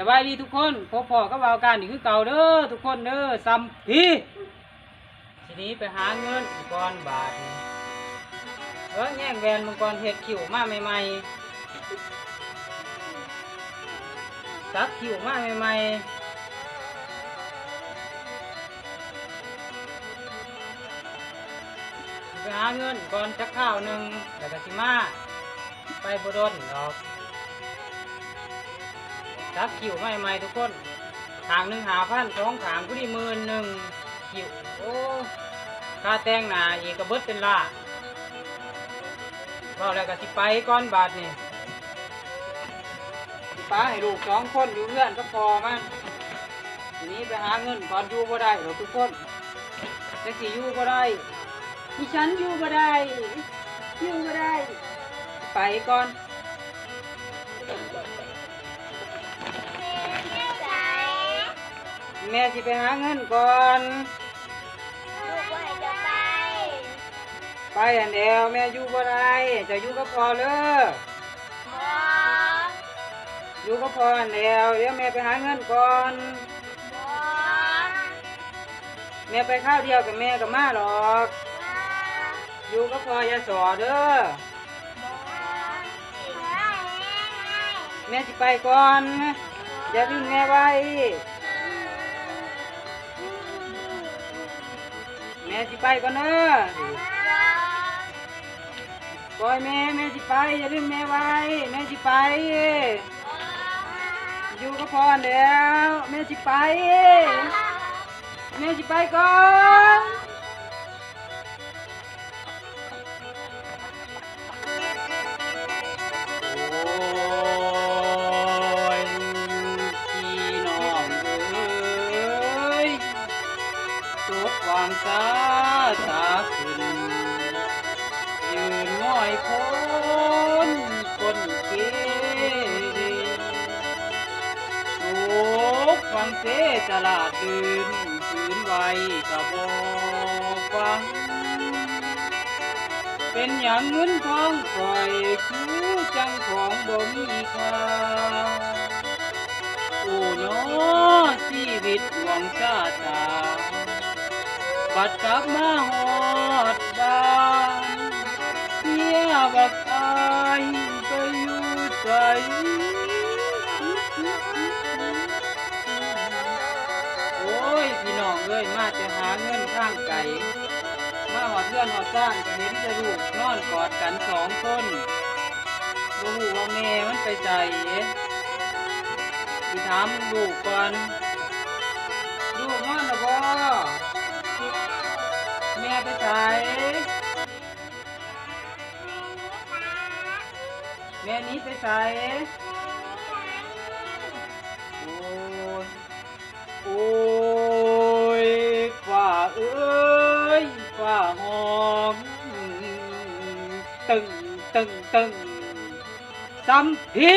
สบายดีทุกคนพบพอกับเราการนี่คือเก่าเด้อทุกคนเด้อซัมพีทีนี้ไปหาเงินอีกก้อนบาทนี่เออแง่งแวนมังกรเห็ดขิวมาใหม่ๆซักขิวมาใหม่ๆไปหาเงินก่อนจักข้าวหนึ่งแล้วก็สิมา ไปบดนดอก ซักคิวใหม่ๆทุกคนขางหนึ่งหาพันสองขางก็ดีหมื่นหนึ่งคิวโอ้ค่าแต่งหน้าอีกกระเบิดเป็นล่าเราแล้วก็สิไปก้อนบาทนี่สิป้าให้ลูกสองคนอยู่เพื่อนก็พอมันทีนี้ไปหาเงินก่อนอยู่บ่ได้หรอกทุกคนจะสิอยู่บ่ได้ดิฉันอยู่บ่ได้อยู่บ่ได้ ไปก่อน แม่สิไปหาเงินก่อนไปอันเดียวแม่อยู่บ่ได้จะอยู่ก็พอเลยอยู่ก็พออันเดียวเดี๋ยวแม่ไปหาเงินก่อนแม่ไปข้าวเดียวกับแม่กับมาหรอก อยู่ก็พออย่าสอเด้อแม่สิไปก่อน อย่าวิ่งแม่ไว้แม่สิไปก่อนเนอปล่อยแม่แม่สิไปอย่าลืมแม่ไว้แม่สิไป อยู่ก็พออันเดียวแม่สิไปแม่สิไปก่อน ตกวางสาสาขึ้น ยืนง่อยพ้นคนเกเรตกฟังเสตลาดดืนคืนไว้กะบอกฟัง เป็นอย่างเงินทองปล่อยคือจังของบ่มีค่าโอ้เนอชีวิตหวงชาตา ปัดกลับมาหอดบ้านเมียบักอายไปอยู่ใสโอ้ยพี่น้องเอ้ยมาจะหาเงินข้างไก่มาหอดเพื่อนหอดซ่านก็เห็นจะลูกนอนกอดกันสองคนบ่ฮู้ว่าแม่มันไปใจสิถามลูกก่อน ใส่แม่นี้ไปใส่โอ้ยโอ้ยฝ่าเอ้ยฝ่าหอมตึงตึงตึงซ้ำพี